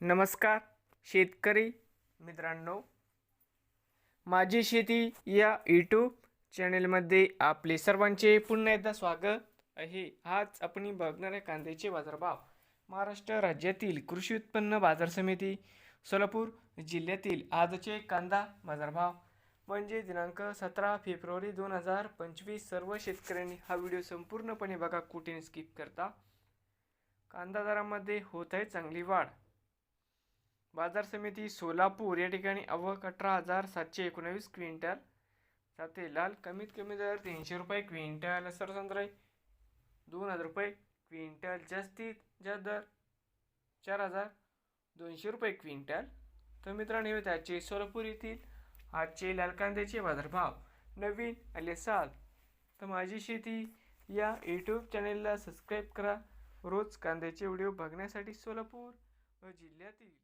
नमस्कार शेतकरी मित्रांनो. माझी शेती या यूट्यूब चॅनेलमध्ये आपले सर्वांचे पुन्हा एकदा स्वागत आहे. आज आपण बघणार आहे कांद्याचे बाजारभाव. महाराष्ट्र राज्यातील कृषी उत्पन्न बाजार समिती सोलापूर जिल्ह्यातील आजचे कांदा बाजारभाव. म्हणजे दिनांक सतरा फेब्रुवारी दोन हजार पंचवीस सर्व शेतकऱ्यांनी हा व्हिडिओ संपूर्णपणे बघा कुठे स्किप करता. कांदा दरामध्ये होत आहे चांगली वाढ. बाजार समिती सोलापूर या ठिकाणी आवक अठरा हजार सातशे एकोणावीस क्विंटल. जाते लाल कमीत कमी दर तीनशे रुपये क्विंटल. सरसंत्रे दोन हजार रुपये क्विंटल. जास्तीत जास्त दर चार हजार दोनशे रुपये क्विंटल. तर मित्रांनो हे त्याचे सोलापूर येथील आजचे लाल कांद्याचे बाजारभाव. नवीन आले साल तर माझी शेती या यूट्यूब चॅनेलला सबस्क्राईब करा. रोज कांद्याचे व्हिडिओ बघण्यासाठी सोलापूर व जिल्ह्यातील